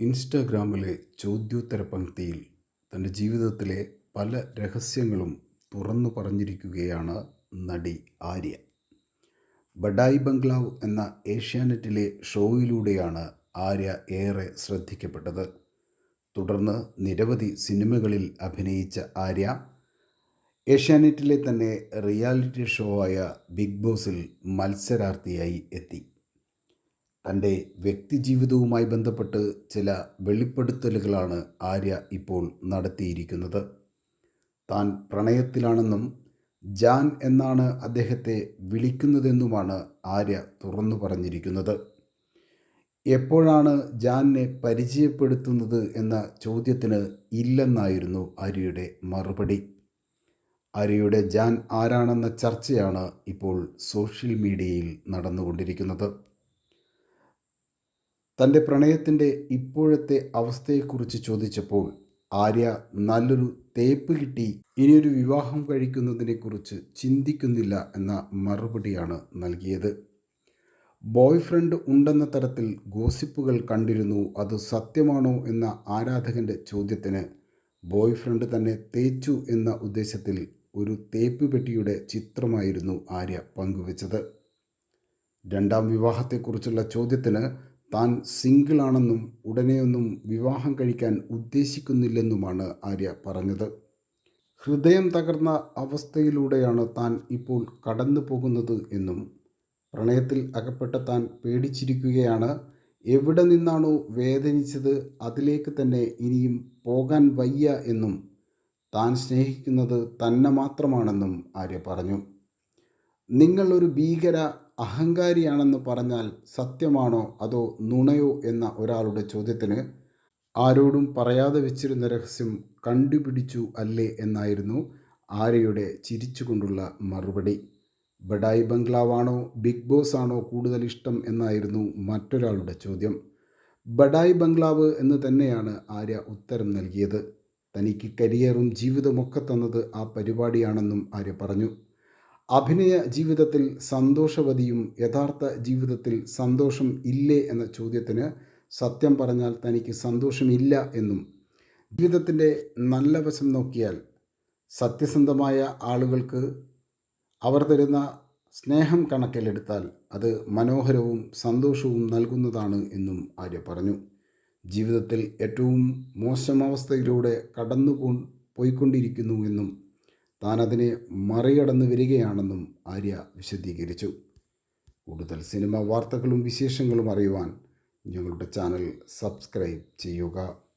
ഇൻസ്റ്റാഗ്രാമിലെ ചോദ്യോത്തര പങ്ക്തിയിൽ തന്റെ ജീവിതത്തിലെ പല രഹസ്യങ്ങളും തുറന്നു പറഞ്ഞിരിക്കുകയാണ് നടി ആര്യ. ബഡായി ബംഗ്ലാവ് എന്ന ഏഷ്യാനെറ്റിലെ ഷോയിലൂടെയാണ് ആര്യ ഏറെ ശ്രദ്ധിക്കപ്പെട്ടത്. തുടർന്ന് നിരവധി സിനിമകളിൽ അഭിനയിച്ച ആര്യ ഏഷ്യാനെറ്റിലെ തന്നെ റിയാലിറ്റി ഷോ ആയ ബിഗ് ബോസിൽ മത്സരാർത്ഥിയായി എത്തി. തന്റെ വ്യക്തിജീവിതവുമായി ബന്ധപ്പെട്ട് ചില വെളിപ്പെടുത്തലുകളാണ് ആര്യ ഇപ്പോൾ നടത്തിയിരിക്കുന്നത്. താൻ പ്രണയത്തിലാണെന്നും ജാൻ എന്നാണ് അദ്ദേഹത്തെ വിളിക്കുന്നതെന്നുമാണ് ആര്യ തുറന്നു പറഞ്ഞിരിക്കുന്നത്. എപ്പോഴാണ് ജാനിനെ പരിചയപ്പെടുത്തുന്നത് എന്ന ചോദ്യത്തിന് ഇല്ലെന്നായിരുന്നു ആര്യയുടെ മറുപടി. ആര്യയുടെ ജാൻ ആരാണെന്ന ചർച്ചയാണ് ഇപ്പോൾ സോഷ്യൽ മീഡിയയിൽ നടന്നുകൊണ്ടിരിക്കുന്നത്. തന്റെ പ്രണയത്തിന്റെ ഇപ്പോഴത്തെ അവസ്ഥയെക്കുറിച്ച് ചോദിച്ചപ്പോൾ ആര്യ നല്ലൊരു തേപ്പ് കിട്ടി ഇനിയൊരു വിവാഹം കഴിക്കുന്നതിനെക്കുറിച്ച് ചിന്തിക്കുന്നില്ല എന്ന മറുപടിയാണ് നൽകിയത്. ബോയ് ഫ്രണ്ട് ഉണ്ടെന്ന തരത്തിൽ ഗോസിപ്പുകൾ കണ്ടിരുന്നു അത് സത്യമാണോ എന്ന ആരാധകന്റെ ചോദ്യത്തിന് ബോയ് ഫ്രണ്ട് തന്നെ തേച്ചു എന്ന ഉദ്ദേശത്തിൽ ഒരു തേപ്പ് പെട്ടിയുടെ ചിത്രമായിരുന്നു ആര്യ പങ്കുവച്ചത്. രണ്ടാം വിവാഹത്തെക്കുറിച്ചുള്ള ചോദ്യത്തിന് താൻ സിംഗിളാണെന്നും ഉടനെയൊന്നും വിവാഹം കഴിക്കാൻ ഉദ്ദേശിക്കുന്നില്ലെന്നുമാണ് ആര്യ പറഞ്ഞത്. ഹൃദയം തകർന്ന അവസ്ഥയിലൂടെയാണ് താൻ ഇപ്പോൾ കടന്നു പോകുന്നത് എന്നും പ്രണയത്തിൽ അകപ്പെട്ട താൻ പേടിച്ചിരിക്കുകയാണ്. എവിടെ നിന്നാണോ വേദനിച്ചത് അതിലേക്ക് തന്നെ ഇനിയും പോകാൻ വയ്യ എന്നും താൻ സ്നേഹിക്കുന്നത് തന്നെ മാത്രമാണെന്നും ആര്യ പറഞ്ഞു. നിങ്ങളൊരു ഭീകര അഹങ്കാരിയാണെന്ന് പറഞ്ഞാൽ സത്യമാണോ അതോ നുണയോ എന്ന ഒരാളുടെ ചോദ്യത്തിന് ആരോടും പറയാതെ വെച്ചിരുന്ന രഹസ്യം കണ്ടുപിടിച്ചു അല്ലേ എന്നായിരുന്നു ആര്യയുടെ ചിരിച്ചുകൊണ്ടുള്ള മറുപടി. ബഡായി ബംഗ്ലാവാണോ ബിഗ് ബോസ് ആണോ കൂടുതൽ ഇഷ്ടം എന്നായിരുന്നു മറ്റൊരാളുടെ ചോദ്യം. ബഡായി ബംഗ്ലാവ് എന്ന് തന്നെയാണ് ആര്യ ഉത്തരം നൽകിയത്. തനിക്ക് കരിയറും ജീവിതമൊക്കെ തന്നത് ആ പരിപാടിയാണെന്നും ആര്യ പറഞ്ഞു. അഭിനയ ജീവിതത്തിൽ സന്തോഷവതിയും യഥാർത്ഥ ജീവിതത്തിൽ സന്തോഷം ഇല്ലേ എന്ന ചോദ്യത്തിന് സത്യം പറഞ്ഞാൽ തനിക്ക് സന്തോഷമില്ല എന്നും. ജീവിതത്തിന്റെ നല്ല വശം നോക്കിയാൽ സത്യസന്ധമായ ആളുകൾക്ക് അവർ തരുന്ന സ്നേഹം കണക്കിലെടുത്താൽ അത് മനോഹരവും സന്തോഷവും നൽകുന്നതാണ് എന്നും ആര്യ പറഞ്ഞു. ജീവിതത്തിൽ ഏറ്റവും മോശം അവസ്ഥയിലൂടെ കടന്നു പോയിക്കൊണ്ടിരിക്കുന്നു എന്നും താൻ അതിനെ മറികടന്ന് വരികയാണെന്നും ആര്യ വിശദീകരിച്ചു. കൂടുതൽ സിനിമ വാർത്തകളും വിശേഷങ്ങളും അറിയുവാൻ ഞങ്ങളുടെ ചാനൽ സബ്സ്ക്രൈബ് ചെയ്യുക.